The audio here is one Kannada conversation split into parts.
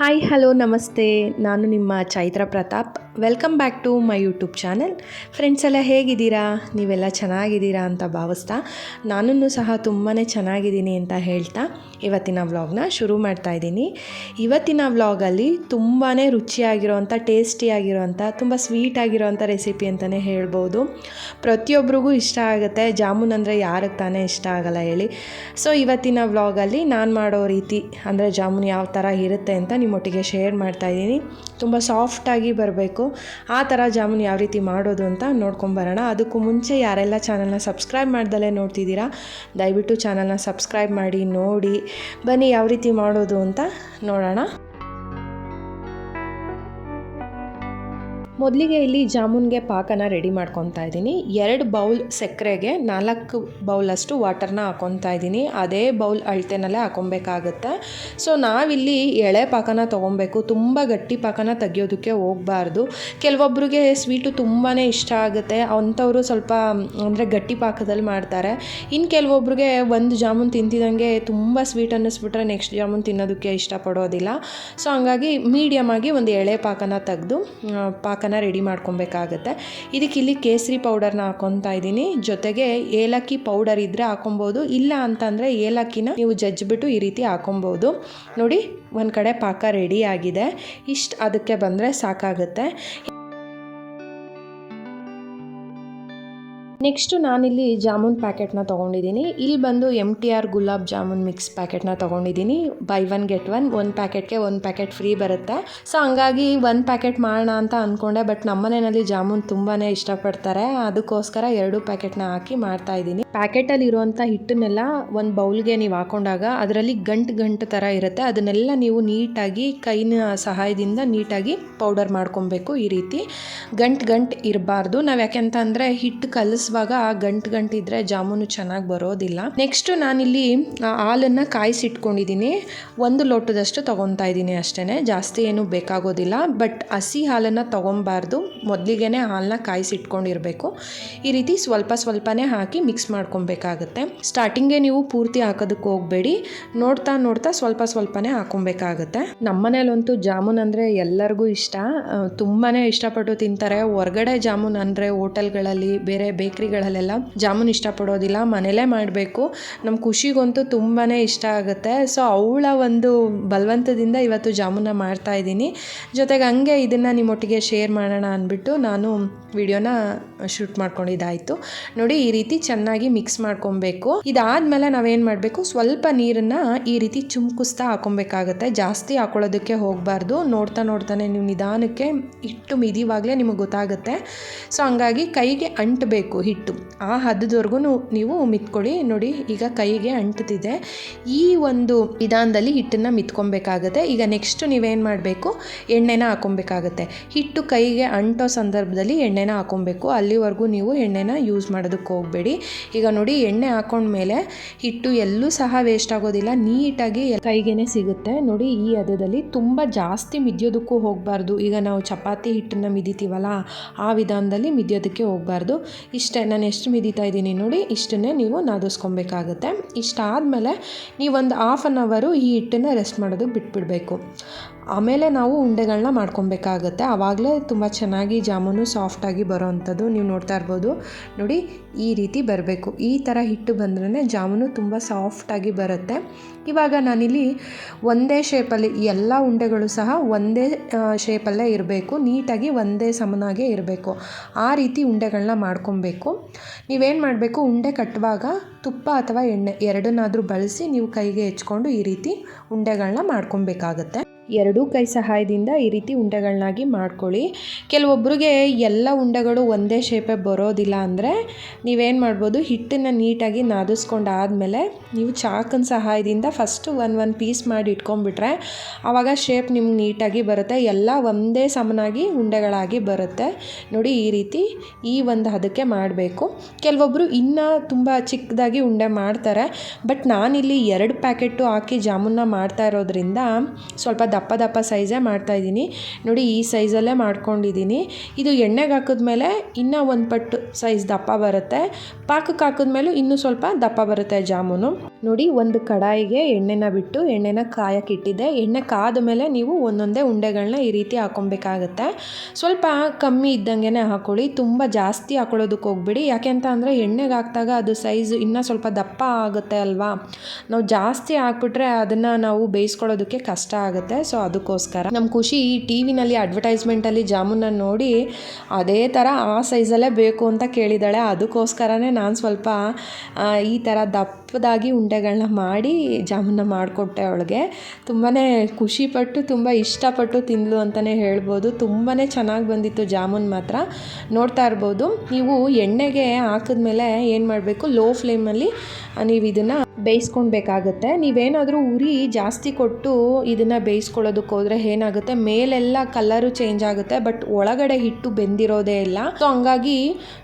ಹಾಯ್ ಹಲೋ ನಮಸ್ತೆ. ನಾನು ನಿಮ್ಮ Chaitra Pratap. Welcome back to my YouTube channel friends ಎಲ್ಲ ಹೇಗಿದ್ದೀರಾ? ನೀವೆಲ್ಲ ಚೆನ್ನಾಗಿದ್ದೀರಾ ಅಂತ ಭಾವಿಸ್ತಾ ನಾನೂ ಸಹ ತುಂಬಾ ಚೆನ್ನಾಗಿದ್ದೀನಿ ಅಂತ ಹೇಳ್ತಾ ಇವತ್ತಿನ ವ್ಲಾಗ್ನ ಶುರು ಮಾಡ್ತಾ ಇದ್ದೀನಿ. ಇವತ್ತಿನ ವ್ಲಾಗಲ್ಲಿ ತುಂಬಾ ರುಚಿಯಾಗಿರೋವಂಥ ಟೇಸ್ಟಿಯಾಗಿರೋವಂಥ ತುಂಬ ಸ್ವೀಟ್ ಆಗಿರೋವಂಥ ರೆಸಿಪಿ ಅಂತಲೇ ಹೇಳ್ಬೋದು. ಪ್ರತಿಯೊಬ್ಬರಿಗೂ ಇಷ್ಟ ಆಗುತ್ತೆ. ಜಾಮೂನ್ ಅಂದರೆ ಯಾರಿಗೆ ತಾನೇ ಇಷ್ಟ ಆಗಲ್ಲ ಹೇಳಿ. ಸೊ ಇವತ್ತಿನ ವ್ಲಾಗಲ್ಲಿ ನಾನು ಮಾಡೋ ರೀತಿ ಅಂದರೆ ಜಾಮೂನ್ ಯಾವ ಥರ ಇರುತ್ತೆ ಅಂತ ನಿಮ್ಮೊಟ್ಟಿಗೆ ಶೇರ್ ಮಾಡ್ತಾ ಇದ್ದೀನಿ. ತುಂಬ ಸಾಫ್ಟಾಗಿ ಬರಬೇಕು. ಆ ಥರ ಜಾಮೂನ್ ಯಾವ ರೀತಿ ಮಾಡೋದು ಅಂತ ನೋಡ್ಕೊಂಬರೋಣ ಅದಕ್ಕೂ ಮುಂಚೆ ಯಾರೆಲ್ಲ ಚಾನಲ್ನ ಸಬ್ಸ್ಕ್ರೈಬ್ ಮಾಡ್ದಲೇ ನೋಡ್ತಿದ್ದೀರಾ, ದಯವಿಟ್ಟು ಚಾನಲ್ನ ಸಬ್ಸ್ಕ್ರೈಬ್ ಮಾಡಿ, ನೋಡಿ, ಬನ್ನಿ ಯಾವ ರೀತಿ ಮಾಡೋದು ಅಂತ ನೋಡೋಣ. ಮೊದಲಿಗೆ ಇಲ್ಲಿ ಜಾಮೂನ್ಗೆ ಪಾಕನ ರೆಡಿ ಮಾಡ್ಕೊತಾ ಇದ್ದೀನಿ. ಎರಡು ಬೌಲ್ ಸಕ್ಕರೆಗೆ ನಾಲ್ಕು ಬೌಲಷ್ಟು ವಾಟರ್ನ ಹಾಕೊತಾ ಇದ್ದೀನಿ. ಅದೇ ಬೌಲ್ ಅಳತೆನಲ್ಲೇ ಹಾಕೊಬೇಕಾಗತ್ತೆ? ಸೊ ನಾವಿಲ್ಲಿ ಎಳೆ ಪಾಕನ ತೊಗೊಬೇಕು. ತುಂಬ ಗಟ್ಟಿ ಪಾಕನ ತೆಗಿಯೋದಕ್ಕೆ ಹೋಗಬಾರ್ದು. ಕೆಲವೊಬ್ಬರಿಗೆ ಸ್ವೀಟು ತುಂಬಾ ಇಷ್ಟ ಆಗುತ್ತೆ. ಅಂಥವರು ಸ್ವಲ್ಪ, ಅಂದರೆ ಗಟ್ಟಿ ಪಾಕದಲ್ಲಿ ಮಾಡ್ತಾರೆ. ಇನ್ನು ಕೆಲವೊಬ್ರಿಗೆ ಒಂದು ಜಾಮೂನ್ ತಿಂತಿದ್ದಂಗೆ ತುಂಬ ಸ್ವೀಟ್ ಅನ್ನಿಸ್ಬಿಟ್ರೆ ನೆಕ್ಸ್ಟ್ ಜಾಮೂನ್ ತಿನ್ನೋದಕ್ಕೆ ಇಷ್ಟಪಡೋದಿಲ್ಲ. ಸೊ ಹಂಗಾಗಿ ಮೀಡಿಯಮ್ ಆಗಿ ಒಂದು ಎಳೆ ಪಾಕನ ತೆಗೆದು ಪಾಕನ ರೆಡಿ ಮಾಡ್ಕೊಬೇಕಾಗತ್ತೆ. ಇದಕ್ಕೆ ಇಲ್ಲಿ ಕೇಸರಿ ಪೌಡರ್ನ ಹಾಕೊತಾ ಇದ್ದೀನಿ. ಜೊತೆಗೆ ಏಲಕ್ಕಿ ಪೌಡರ್ ಇದ್ದರೆ ಹಾಕೊಬೋದು, ಇಲ್ಲ ಅಂತಂದರೆ ಏಲಕ್ಕಿನ ನೀವು ಜಜ್ಜಿಬಿಟ್ಟು ಈ ರೀತಿ ಹಾಕೊಬೋದು. ನೋಡಿ, ಒಂದು ಕಡೆ ಪಾಕ ರೆಡಿ ಆಗಿದೆ. ಇಷ್ಟು ಅದಕ್ಕೆ ಬಂದರೆ ಸಾಕಾಗುತ್ತೆ. ನೆಕ್ಸ್ಟು ನಾನಿಲ್ಲಿ ಜಾಮೂನ್ ಪ್ಯಾಕೆಟ್ನ ತೊಗೊಂಡಿದ್ದೀನಿ. ಇಲ್ಲಿ ಬಂದು M T R gulab jamun mix ಪ್ಯಾಕೆಟ್ನ ತೊಗೊಂಡಿದ್ದೀನಿ. ಬೈ ಒನ್ ಗೆಟ್ ಒನ್ ಒಂದು ಪ್ಯಾಕೆಟ್ಗೆ ಒಂದು ಪ್ಯಾಕೆಟ್ ಫ್ರೀ ಬರುತ್ತೆ. ಸೊ ಹಂಗಾಗಿ ಒಂದು ಪ್ಯಾಕೆಟ್ ಮಾಡೋಣ ಅಂತ ಅಂದ್ಕೊಂಡೆ ಬಟ್ ನಮ್ಮನೆಯಲ್ಲಿ ಜಾಮೂನ್ ತುಂಬಾ ಇಷ್ಟಪಡ್ತಾರೆ. ಅದಕ್ಕೋಸ್ಕರ ಎರಡು ಪ್ಯಾಕೆಟ್ನ ಹಾಕಿ ಮಾಡ್ತಾ ಇದ್ದೀನಿ. ಪ್ಯಾಕೆಟಲ್ಲಿ ಇರುವಂಥ ಹಿಟ್ಟನ್ನೆಲ್ಲ ಒಂದು ಬೌಲ್ಗೆ ನೀವು ಹಾಕೊಂಡಾಗ ಅದರಲ್ಲಿ ಗಂಟು ಗಂಟು ಥರ ಇರುತ್ತೆ. ಅದನ್ನೆಲ್ಲ ನೀವು ನೀಟಾಗಿ ಕೈನ ಸಹಾಯದಿಂದ ನೀಟಾಗಿ ಪೌಡರ್ ಮಾಡ್ಕೊಬೇಕು ಈ ರೀತಿ. ಗಂಟು ಗಂಟು ಇರಬಾರ್ದು. ನಾವು ಯಾಕೆಂತ ಅಂದರೆ ಹಿಟ್ಟು ಕಲಿಸುವಾಗ ಗಂಟು ಗಂಟು ಇದ್ದರೆ ಜಾಮೂನು ಚೆನ್ನಾಗಿ ಬರೋದಿಲ್ಲ. ನೆಕ್ಸ್ಟು ನಾನಿಲ್ಲಿ ಹಾಲನ್ನು ಕಾಯಿಸಿಟ್ಕೊಂಡಿದ್ದೀನಿ ಒಂದು ಲೋಟದಷ್ಟು ತೊಗೊತಾ ಇದ್ದೀನಿ ಅಷ್ಟೇ ಜಾಸ್ತಿ ಏನು ಬೇಕಾಗೋದಿಲ್ಲ. ಬಟ್ ಹಸಿ ಹಾಲನ್ನು ತೊಗೊಬಾರ್ದು. ಮೊದಲಿಗೆ ಹಾಲನ್ನ ಕಾಯಿಸಿಟ್ಕೊಂಡಿರಬೇಕು. ಈ ರೀತಿ ಸ್ವಲ್ಪ ಸ್ವಲ್ಪನೇ ಹಾಕಿ ಮಿಕ್ಸ್ ಮಾಡ್ಕೊಬೇಕಾಗುತ್ತೆ. ಸ್ಟಾರ್ಟಿಂಗೆ ನೀವು ಪೂರ್ತಿ ಹಾಕೋದಕ್ಕೆ ಹೋಗಬೇಡಿ. ನೋಡ್ತಾ ನೋಡ್ತಾ ಸ್ವಲ್ಪ ಸ್ವಲ್ಪನೇ ಹಾಕೊಬೇಕಾಗುತ್ತೆ. ನಮ್ಮನೇಲಂತೂ ಜಾಮೂನ್ ಅಂದರೆ ಎಲ್ಲರಿಗೂ ಇಷ್ಟ. ತುಂಬಾ ಇಷ್ಟಪಟ್ಟು ತಿಂತಾರೆ. ಹೊರಗಡೆ ಜಾಮೂನ್ ಅಂದರೆ ಹೋಟೆಲ್ಗಳಲ್ಲಿ ಬೇರೆ ಬೇಕ್ರಿಗಳಲ್ಲೆಲ್ಲ ಜಾಮೂನ್ ಇಷ್ಟಪಡೋದಿಲ್ಲ, ಮನೇಲೇ ಮಾಡಬೇಕು. ನಮ್ಮ ಖುಷಿಗಂತೂ ತುಂಬಾ ಇಷ್ಟ ಆಗುತ್ತೆ. ಸೊ ಅವಳ ಒಂದು ಬಲವಂತದಿಂದ ಇವತ್ತು ಜಾಮೂನ ಮಾಡ್ತಾ ಇದ್ದೀನಿ. ಜೊತೆಗೆ ಹಂಗೆ ಇದನ್ನು ನಿಮ್ಮೊಟ್ಟಿಗೆ ಶೇರ್ ಮಾಡೋಣ ಅಂದ್ಬಿಟ್ಟು ನಾನು ವಿಡಿಯೋನ ಶೂಟ್ ಮಾಡ್ಕೊಂಡಿದ್ದಾಯಿತು. ನೋಡಿ, ಈ ರೀತಿ ಚೆನ್ನಾಗಿ ಮಿಕ್ಸ್ ಮಾಡ್ಕೊಬೇಕು. ಇದಾದಮೇಲೆ ನಾವೇನು ಮಾಡಬೇಕು, ಸ್ವಲ್ಪ ನೀರನ್ನು ಈ ರೀತಿ ಚುಮ್ಕಿಸ್ತಾ ಹಾಕೊಬೇಕಾಗತ್ತೆ. ಜಾಸ್ತಿ ಹಾಕೊಳ್ಳೋದಕ್ಕೆ ಹೋಗಬಾರ್ದು. ನೋಡ್ತಾ ನೋಡ್ತಾನೆ ನೀವು ನಿಧಾನಕ್ಕೆ ಇಟ್ಟು ಮಿದಿವಾಗಲೇ ನಿಮಗೆ ಗೊತ್ತಾಗುತ್ತೆ. ಸೊ ಹಂಗಾಗಿ ಕೈಗೆ ಅಂಟಬೇಕು. ಹಿಟ್ಟು. ಆ ಹದದವರೆಗೂ ನೀವು ಮಿತ್ಕೊಳ್ಳಿ. ನೋಡಿ, ಈಗ ಕೈಗೆ ಅಂಟುತ್ತಿದೆ ಈ ಒಂದು ವಿಧಾನದಲ್ಲಿ ಹಿಟ್ಟನ್ನು ಮಿತ್ಕೊಬೇಕಾಗತ್ತೆ. ಈಗ ನೆಕ್ಸ್ಟ್ ನೀವೇನು ಮಾಡಬೇಕು? ಎಣ್ಣೆನ ಹಾಕೊಬೇಕಾಗತ್ತೆ ಹಿಟ್ಟು ಕೈಗೆ ಅಂಟೋ ಸಂದರ್ಭದಲ್ಲಿ ಎಣ್ಣೆನ ಹಾಕೊಬೇಕು ಅಲ್ಲಿವರೆಗೂ ನೀವು ಎಣ್ಣೆನ ಯೂಸ್ ಮಾಡೋದಕ್ಕೆ ಹೋಗಬೇಡಿ. ಈಗ ನೋಡಿ, ಎಣ್ಣೆ ಹಾಕೊಂಡ್ಮೇಲೆ ಹಿಟ್ಟು ಎಲ್ಲೂ ಸಹ ವೇಸ್ಟ್ ಆಗೋದಿಲ್ಲ. ನೀಟಾಗಿ ಕೈಗೇನೆ ಸಿಗುತ್ತೆ. ನೋಡಿ, ಈ ಹದದಲ್ಲಿ ತುಂಬ ಜಾಸ್ತಿ ಮಿದ್ಯೋದಕ್ಕೂ ಹೋಗಬಾರ್ದು. ಈಗ ನಾವು ಚಪಾತಿ ಹಿಟ್ಟನ್ನು ಮಿದಿತೀವಲ್ಲ, ಆ ವಿಧಾನದಲ್ಲಿ ಮಿದ್ಯೋದಕ್ಕೆ ಹೋಗಬಾರ್ದು. ಇಷ್ಟೇ ನಾನು ಎಷ್ಟು ಮಿದಿತಾ ಇದ್ದೀನಿ ನೋಡಿ, ಇಷ್ಟನ್ನೇ ನೀವು ನಾದಿಸ್ಕೊಬೇಕಾಗತ್ತೆ. ಇಷ್ಟಾದಮೇಲೆ ನೀವೊಂದು ಹಾಫ್ ಆನ್ ಅವರು ಈ ಹಿಟ್ಟನ್ನು ರೆಸ್ಟ್ ಮಾಡೋದಕ್ಕೆ ಬಿಟ್ಬಿಡಬೇಕು. ಆಮೇಲೆ ನಾವು ಉಂಡೆಗಳನ್ನ ಮಾಡ್ಕೊಬೇಕಾಗತ್ತೆ. ಆವಾಗಲೇ ತುಂಬ ಚೆನ್ನಾಗಿ ಜಾಮೂನು ಸಾಫ್ಟಾಗಿ ಬರೋ ಅಂಥದ್ದು ನೀವು ನೋಡ್ತಾ ಇರ್ಬೋದು. ನೋಡಿ, ಈ ರೀತಿ ಬರಬೇಕು. ಈ ಥರ ಹಿಟ್ಟು ಬಂದ್ರೇ ಜಾಮೂನು ತುಂಬ ಸಾಫ್ಟಾಗಿ ಬರುತ್ತೆ. ಇವಾಗ ನಾನಿಲ್ಲಿ ಒಂದೇ ಶೇಪಲ್ಲಿ ಎಲ್ಲ ಉಂಡೆಗಳು ಸಹ ಒಂದೇ ಶೇಪಲ್ಲೇ ಇರಬೇಕು. ನೀಟಾಗಿ ಒಂದೇ ಸಮನಾಗೆ ಇರಬೇಕು. ಆ ರೀತಿ ಉಂಡೆಗಳನ್ನ ಮಾಡ್ಕೊಬೇಕು. ನೀವೇನು ಮಾಡಬೇಕು? ಉಂಡೆ ಕಟ್ಟುವಾಗ ತುಪ್ಪ ಅಥವಾ ಎಣ್ಣೆ ಎರಡನ್ನಾದರೂ ಬಳಸಿ ನೀವು ಕೈಗೆ ಹೆಚ್ಕೊಂಡು ಈ ರೀತಿ ಉಂಡೆಗಳನ್ನ ಮಾಡ್ಕೊಬೇಕಾಗತ್ತೆ. ಎರಡೂ ಕೈ ಸಹಾಯದಿಂದ ಈ ರೀತಿ ಉಂಡೆಗಳನ್ನಾಗಿ ಮಾಡ್ಕೊಳ್ಳಿ. ಕೆಲವೊಬ್ಬರಿಗೆ ಎಲ್ಲ ಉಂಡೆಗಳು ಒಂದೇ ಶೇಪೇ ಬರೋದಿಲ್ಲ ಅಂದರೆ ನೀವೇನು ಮಾಡ್ಬೋದು, ಹಿಟ್ಟನ್ನು ನೀಟಾಗಿ ನಾದಿಸ್ಕೊಂಡಾದಮೇಲೆ ನೀವು ಚಾಕನ ಸಹಾಯದಿಂದ ಫಸ್ಟು ಒನ್ ಒನ್ ಪೀಸ್ ಮಾಡಿ ಇಟ್ಕೊಂಡ್ಬಿಟ್ರೆ ಆವಾಗ ಶೇಪ್ ನಿಮ್ಗೆ ನೀಟಾಗಿ ಬರುತ್ತೆ, ಎಲ್ಲ ಒಂದೇ ಸಮನಾಗಿ ಉಂಡೆಗಳಾಗಿ ಬರುತ್ತೆ. ನೋಡಿ ಈ ರೀತಿ ಈ ಒಂದು ಹದಕ್ಕೆ ಮಾಡಬೇಕು. ಕೆಲವೊಬ್ಬರು ಇನ್ನೂ ತುಂಬ ಚಿಕ್ಕದಾಗಿ ಉಂಡೆ ಮಾಡ್ತಾರೆ, ಬಟ್ ನಾನಿಲ್ಲಿ ಎರಡು ಪ್ಯಾಕೆಟು ಹಾಕಿ ಜಾಮೂನ್ನ ಮಾಡ್ತಾ ಇರೋದ್ರಿಂದ ಸ್ವಲ್ಪ ದಪ್ಪ ದಪ್ಪ ಸೈಜೇ ಮಾಡ್ತಾಯಿದ್ದೀನಿ ನೋಡಿ ಈ ಸೈಜಲ್ಲೇ ಮಾಡ್ಕೊಂಡಿದ್ದೀನಿ. ಇದು ಎಣ್ಣೆಗೆ ಹಾಕಿದ್ಮೇಲೆ ಇನ್ನೂ ಒಂದು ಪಟ್ಟು ಸೈಜ್ ದಪ್ಪ ಬರುತ್ತೆ. ಪಾಕಕ್ಕೆ ಹಾಕಿದ್ಮೇಲೂ ಇನ್ನೂ ಸ್ವಲ್ಪ ದಪ್ಪ ಬರುತ್ತೆ ಜಾಮೂನು. ನೋಡಿ ಒಂದು ಕಡಾಯಿಗೆ ಎಣ್ಣೆನ ಬಿಟ್ಟು ಎಣ್ಣೆನ ಕಾಯಕ್ಕೆ ಇಟ್ಟಿದ್ದೆ. ಎಣ್ಣೆ ಕಾದ ಮೇಲೆ ನೀವು ಒಂದೊಂದೇ ಉಂಡೆಗಳನ್ನ ಈ ರೀತಿ ಹಾಕೊಬೇಕಾಗತ್ತೆ. ಸ್ವಲ್ಪ ಕಮ್ಮಿ ಇದ್ದಂಗೆ ಹಾಕೊಳ್ಳಿ. ತುಂಬ ಜಾಸ್ತಿ ಹಾಕೊಳ್ಳೋದಕ್ಕೆ ಹೋಗ್ಬಿಡಿ. ಯಾಕೆಂತ ಅಂದರೆ ಎಣ್ಣೆಗೆ ಹಾಕಿದಾಗ ಅದು ಸೈಜ್ ಇನ್ನೂ ಸ್ವಲ್ಪ ದಪ್ಪ ಆಗುತ್ತೆ ಅಲ್ವಾ? ನಾವು ಜಾಸ್ತಿ ಹಾಕ್ಬಿಟ್ರೆ ಅದನ್ನು ನಾವು ಬೇಯಿಸ್ಕೊಳ್ಳೋದಕ್ಕೆ ಕಷ್ಟ ಆಗುತ್ತೆ. ಸೊ ಅದಕ್ಕೋಸ್ಕರ ನಮ್ಮ ಖುಷಿ ಈ ಟಿ ವಿನಲ್ಲಿ ಅಡ್ವರ್ಟೈಸ್ಮೆಂಟಲ್ಲಿ ಜಾಮೂನ ನೋಡಿ ಅದೇ ಥರ ಆ ಸೈಜಲ್ಲೇ ಬೇಕು ಅಂತ ಕೇಳಿದ್ದಾಳೆ. ಅದಕ್ಕೋಸ್ಕರನೇ ನಾನು ಸ್ವಲ್ಪ ಈ ಥರ ದಪ್ಪದಾಗಿ ಉಂಡೆಗಳನ್ನ ಮಾಡಿ ಜಾಮೂನ ಮಾಡಿಕೊಟ್ಟೆ ಅವಳಿಗೆ. ತುಂಬಾ ಖುಷಿಪಟ್ಟು, ತುಂಬ ಇಷ್ಟಪಟ್ಟು ತಿಂದಳು ಅಂತಲೇ ಹೇಳ್ಬೋದು. ತುಂಬಾ ಚೆನ್ನಾಗಿ ಬಂದಿತ್ತು ಜಾಮೂನ್ ಮಾತ್ರ. ನೋಡ್ತಾ ಇರ್ಬೋದು. ನೀವು ಎಣ್ಣೆಗೆ ಹಾಕಿದ್ಮೇಲೆ ಏನು ಮಾಡಬೇಕು? ಲೋ ಫ್ಲೇಮಲ್ಲಿ ನೀವು ಇದನ್ನು ಬೇಯಿಸ್ಕೊಳ್ಬೇಕಾಗತ್ತೆ. ನೀವೇನಾದರೂ ಉರಿ ಜಾಸ್ತಿ ಕೊಟ್ಟು ಇದನ್ನು ಬೇಯಿಸ್ಕೊಳ್ಳೋದಕ್ಕೆ ಹೋದರೆ ಏನಾಗುತ್ತೆ? ಮೇಲೆಲ್ಲ ಕಲರು ಚೇಂಜ್ ಆಗುತ್ತೆ ಬಟ್ ಒಳಗಡೆ ಹಿಟ್ಟು ಬೆಂದಿರೋದೇ ಇಲ್ಲ. ಸೊ ಹಂಗಾಗಿ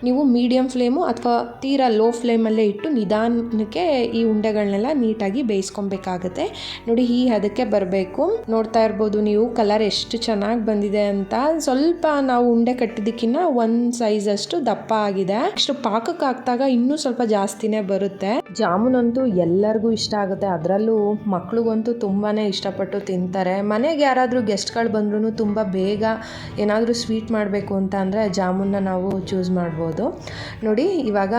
ನೀವು ಮೀಡಿಯಮ್ ಫ್ಲೇಮು ಅಥವಾ ತೀರಾ ಲೋ ಫ್ಲೇಮಲ್ಲೇ ಇಟ್ಟು ನಿಧಾನಕ್ಕೆ ಈ ಉಂಡೆಗಳನ್ನೆಲ್ಲ ನೀಟಾಗಿ ಬೇಯಿಸ್ಕೊಬೇಕಾಗತ್ತೆ. ನೋಡಿ, ಈ ಅದಕ್ಕೆ ಬರಬೇಕು. ನೋಡ್ತಾ ಇರ್ಬೋದು ನೀವು ಕಲರ್ ಎಷ್ಟು ಚೆನ್ನಾಗಿ ಬಂದಿದೆ ಅಂತ. ಸ್ವಲ್ಪ ನಾವು ಉಂಡೆ ಕಟ್ಟಿದ್ದಕ್ಕಿಂತ ಒಂದು ಸೈಜ್ ಅಷ್ಟು ದಪ್ಪ ಆಗಿದೆ. ನೆಕ್ಸ್ಟ್ ಪಾಕಕ್ಕೆ ಹಾಕಿದಾಗ ಇನ್ನೂ ಸ್ವಲ್ಪ ಜಾಸ್ತಿನೇ ಬರುತ್ತೆ. ಜಾಮೂನ್ ಅಂತೂ ಎಲ್ಲರಿಗೂ ಇಷ್ಟ ಆಗುತ್ತೆ. ಅದರಲ್ಲೂ ಮಕ್ಳಿಗಂತೂ ತುಂಬಾ ಇಷ್ಟಪಟ್ಟು ತಿಂತಾರೆ. ಮನೆಗೆ ಯಾರಾದರೂ ಗೆಸ್ಟ್ಗಳು ಬಂದ್ರೂ ತುಂಬ ಬೇಗ ಏನಾದರೂ ಸ್ವೀಟ್ ಮಾಡಬೇಕು ಅಂತ ಅಂದರೆ ಜಾಮೂನ್ನ ನಾವು ಚೂಸ್ ಮಾಡ್ಬೋದು. ನೋಡಿ, ಇವಾಗ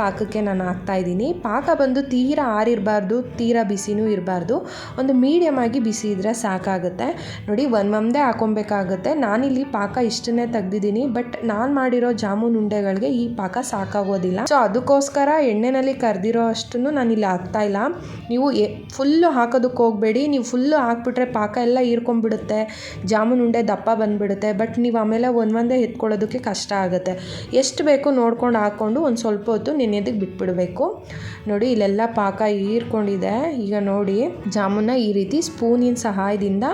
ಪಾಕಕ್ಕೆ ನಾನು ಹಾಕ್ತಾ ಇದ್ದೀನಿ. ಪಾಕ ಬಂದು ತೀರಾ ಆರಿರಬಾರ್ದು, ತೀರಾ ಬಿಸಿನೂ ಇರಬಾರ್ದು. ಒಂದು ಮೀಡಿಯಮ್ ಆಗಿ ಬಿಸಿ ಇದ್ದರೆ ಸಾಕಾಗುತ್ತೆ. ನೋಡಿ ಒನ್ ಮಂದೇ ಹಾಕೊಬೇಕಾಗುತ್ತೆ. ನಾನಿಲ್ಲಿ ಪಾಕ ಇಷ್ಟನ್ನೇ ತೆಗ್ದಿದ್ದೀನಿ, ಬಟ್ ನಾನು ಮಾಡಿರೋ ಜಾಮೂನ್ ಉಂಡೆಗಳಿಗೆ ಈ ಪಾಕ ಸಾಕಾಗೋದಿಲ್ಲ. ಸೊ ಅದಕ್ಕೋಸ್ಕರ ಎಣ್ಣೆನಲ್ಲಿ ಕರೆದಿರೋ ಅಷ್ಟನ್ನು ನಾನು ಇಲ್ಲಿ ಹಾಕ್ತಾ ಇಲ್ಲ. ನೀವು ಫುಲ್ಲು ಹಾಕೋದಕ್ಕೆ ಹೋಗಬೇಡಿ. ನೀವು ಫುಲ್ಲು ಹಾಕ್ಬಿಟ್ರೆ ಪಾಕ ಎಲ್ಲ ಹೀರ್ಕೊಂಡ್ಬಿಡುತ್ತೆ. ಜಾಮೂನ್ ಉಂಡೆ ದಪ್ಪ ಬಂದುಬಿಡುತ್ತೆ. ಬಟ್ ನೀವು ಆಮೇಲೆ ಒಂದೊಂದೇ ಎತ್ಕೊಳ್ಳೋದಕ್ಕೆ ಕಷ್ಟ ಆಗುತ್ತೆ. ಎಷ್ಟು ಬೇಕು ನೋಡ್ಕೊಂಡು ಹಾಕ್ಕೊಂಡು ಒಂದು ಸ್ವಲ್ಪ ಹೊತ್ತು ನೆನೆಯೋದಕ್ಕೆ ಬಿಟ್ಬಿಡಬೇಕು. ನೋಡಿ, ಇಲ್ಲೆಲ್ಲ ಪಾಕ ಹೀರ್ಕೊಂಡಿದೆ. ಈಗ ನೋಡಿ, ಜಾಮೂನ ಈ ರೀತಿ ಸ್ಪೂನಿನ ಸಹಾಯದಿಂದ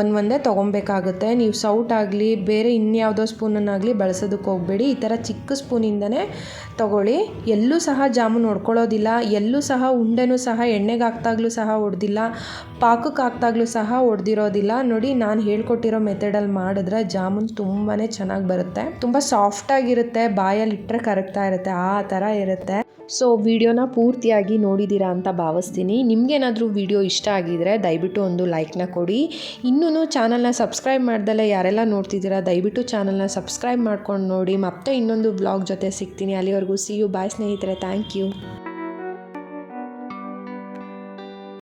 ಒಂದು ಒಂದೇ ತೊಗೊಬೇಕಾಗುತ್ತೆ ನೀವು ಸೌಟ್ ಆಗಲಿ, ಬೇರೆ ಇನ್ಯಾವುದೋ ಸ್ಪೂನನ್ನಾಗಲಿ ಬಳಸೋದಕ್ಕೆ ಹೋಗಬೇಡಿ. ಈ ಥರ ಚಿಕ್ಕ ಸ್ಪೂನಿಂದನೇ ತಗೊಳ್ಳಿ. ಎಲ್ಲೂ ಸಹ ಜಾಮೂನ್ ಹೊಡ್ಕೊಳ್ಳೋದಿಲ್ಲ ಎಲ್ಲೂ ಸಹ ಉಂಡೆನೂ ಸಹ ಎಣ್ಣೆಗೆ ಹಾಕ್ದಾಗ್ಲೂ ಸಹ ಹೊಡೆದಿಲ್ಲ ಪಾಕಕ್ಕೆ ಹಾಕ್ದಾಗ್ಲೂ ಸಹ ಹೊಡೆದಿರೋದಿಲ್ಲ ನೋಡಿ, ನಾನು ಹೇಳ್ಕೊಟ್ಟಿರೋ ಮೆಥಡಲ್ಲಿ ಮಾಡಿದ್ರೆ ಜಾಮೂನ್ ತುಂಬಾ ಚೆನ್ನಾಗಿ ಬರುತ್ತೆ. ತುಂಬ ಸಾಫ್ಟಾಗಿರುತ್ತೆ ಬಾಯಲ್ಲಿ ಇಟ್ಟರೆ ಕರಗ್ತಾ ಇರುತ್ತೆ. ಆ ಥರ ಇರುತ್ತೆ. ಸೊ ವಿಡಿಯೋನ ಪೂರ್ತಿಯಾಗಿ ನೋಡಿದ್ದೀರಾ ಅಂತ ಭಾವಿಸ್ತೀನಿ. ನಿಮಗೇನಾದರೂ ವಿಡಿಯೋ ಇಷ್ಟ ಆಗಿದರೆ ದಯವಿಟ್ಟು ಒಂದು ಲೈಕ್ನ ಕೊಡಿ. ಇನ್ನೂ ಚಾನಲ್ನ ಸಬ್ಸ್ಕ್ರೈಬ್ ಮಾಡ್ದಲೇ ಯಾರೆಲ್ಲ ನೋಡ್ತಿದ್ದೀರಾ, ದಯವಿಟ್ಟು ಚಾನಲ್ನ ಸಬ್ಸ್ಕ್ರೈಬ್ ಮಾಡ್ಕೊಂಡು ನೋಡಿ. ಮತ್ತೆ ಇನ್ನೊಂದು ಬ್ಲಾಗ್ ಜೊತೆ ಸಿಗ್ತೀನಿ. ಅಲ್ಲಿವರೆಗೂ ಸಿ ಯು ಬಾಯ್ ಸ್ನೇಹಿತರೆ. Thank you